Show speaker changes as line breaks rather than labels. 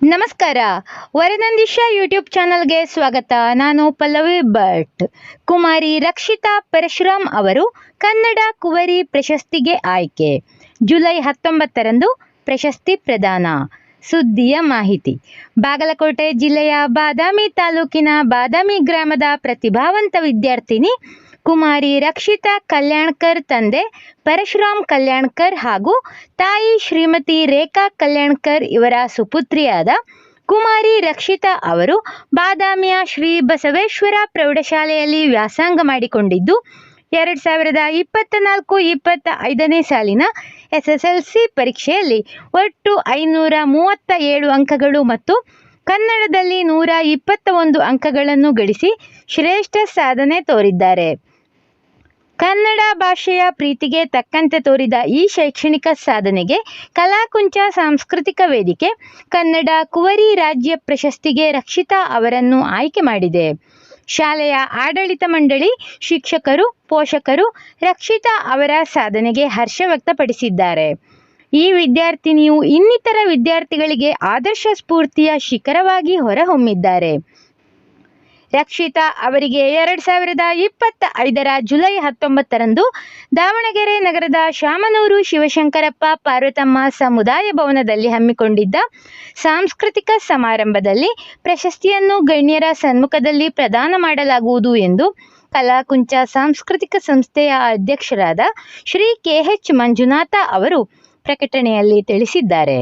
ನಮಸ್ಕಾರ. ವರನಂದಿಶ ಯೂಟ್ಯೂಬ್ ಚಾನಲ್ಗೆ ಸ್ವಾಗತ. ನಾನು ಪಲ್ಲವಿ ಭಟ್. ಕುಮಾರಿ ರಕ್ಷಿತಾ ಪರಶುರಾಮ್ ಅವರು ಕನ್ನಡ ಕುವರಿ ಪ್ರಶಸ್ತಿಗೆ ಆಯ್ಕೆ. ಜುಲೈ ಹತ್ತೊಂಬತ್ತರಂದು ಪ್ರಶಸ್ತಿ ಪ್ರದಾನ. ಸುದ್ದಿಯ ಮಾಹಿತಿ. ಬಾಗಲಕೋಟೆ ಜಿಲ್ಲೆಯ ಬಾದಾಮಿ ತಾಲೂಕಿನ ಬಾದಾಮಿ ಗ್ರಾಮದ ಪ್ರತಿಭಾವಂತ ವಿದ್ಯಾರ್ಥಿನಿ ಕುಮಾರಿ ರಕ್ಷಿತಾ ಕಲ್ಯಾಣ್ಕರ್ ತಂದೆ ಪರಶುರಾಮ್ ಕಲ್ಯಾಣ್ಕರ್ ಹಾಗೂ ತಾಯಿ ಶ್ರೀಮತಿ ರೇಖಾ ಕಲ್ಯಾಣ್ಕರ್ ಇವರ ಸುಪುತ್ರಿಯಾದ ಕುಮಾರಿ ರಕ್ಷಿತಾ ಅವರು ಬಾದಾಮಿಯ ಶ್ರೀ ಬಸವೇಶ್ವರ ಪ್ರೌಢಶಾಲೆಯಲ್ಲಿ ವ್ಯಾಸಂಗ ಮಾಡಿಕೊಂಡಿದ್ದು, ಎರಡು ಸಾವಿರದ ಇಪ್ಪತ್ತ ನಾಲ್ಕು ಇಪ್ಪತ್ತ ಐದನೇ ಸಾಲಿನ ಎಸ್ ಎಸ್ ಎಲ್ ಸಿ ಪರೀಕ್ಷೆಯಲ್ಲಿ ಒಟ್ಟು ಐನೂರ ಮೂವತ್ತ ಏಳು ಅಂಕಗಳು ಮತ್ತು ಕನ್ನಡದಲ್ಲಿ ನೂರ ಇಪ್ಪತ್ತ ಒಂದು ಅಂಕಗಳನ್ನು ಗಳಿಸಿ ಶ್ರೇಷ್ಠ ಸಾಧನೆ ತೋರಿದ್ದಾರೆ. ಕನ್ನಡ ಭಾಷೆಯ ಪ್ರೀತಿಗೆ ತಕ್ಕಂತೆ ತೋರಿದ ಈ ಶೈಕ್ಷಣಿಕ ಸಾಧನೆಗೆ ಕಲಾಕುಂಚ ಸಾಂಸ್ಕೃತಿಕ ವೇದಿಕೆ, ಕನ್ನಡ ಕುವರಿ ರಾಜ್ಯ ಪ್ರಶಸ್ತಿಗೆ ರಕ್ಷಿತಾ ಅವರನ್ನು ಆಯ್ಕೆ ಮಾಡಿದೆ. ಶಾಲೆಯ ಆಡಳಿತ ಮಂಡಳಿ ಶಿಕ್ಷಕರು, ಪೋಷಕರು ರಕ್ಷಿತಾ ಅವರ ಸಾಧನೆಗೆ ಹರ್ಷ ವ್ಯಕ್ತಪಡಿಸಿದ್ದಾರೆ. ಈ ವಿದ್ಯಾರ್ಥಿನಿಯು ಇನ್ನಿತರ ವಿದ್ಯಾರ್ಥಿಗಳಿಗೆ ಆದರ್ಶ ಸ್ಫೂರ್ತಿಯ ಶಿಖರವಾಗಿ ಹೊರಹೊಮ್ಮಿದ್ದಾರೆ. ರಕ್ಷಿತಾ ಅವರಿಗೆ ಎರಡು ಸಾವಿರದ ಇಪ್ಪತ್ತ ಐದರ ಜುಲೈ ಹತ್ತೊಂಬತ್ತರಂದು ದಾವಣಗೆರೆ ನಗರದ ಶಾಮನೂರು ಶಿವಶಂಕರಪ್ಪ ಪಾರ್ವತಮ್ಮ ಸಮುದಾಯ ಭವನದಲ್ಲಿ ಹಮ್ಮಿಕೊಂಡಿದ್ದ ಸಾಂಸ್ಕೃತಿಕ ಸಮಾರಂಭದಲ್ಲಿ ಪ್ರಶಸ್ತಿಯನ್ನು ಗಣ್ಯರ ಸನ್ಮುಖದಲ್ಲಿ ಪ್ರದಾನ ಮಾಡಲಾಗುವುದು ಎಂದು ಕಲಾಕುಂಚ ಸಾಂಸ್ಕೃತಿಕ ಸಂಸ್ಥೆಯ ಅಧ್ಯಕ್ಷರಾದ ಶ್ರೀ ಕೆ ಎಚ್ ಮಂಜುನಾಥ ಅವರು ಪ್ರಕಟಣೆಯಲ್ಲಿ ತಿಳಿಸಿದ್ದಾರೆ.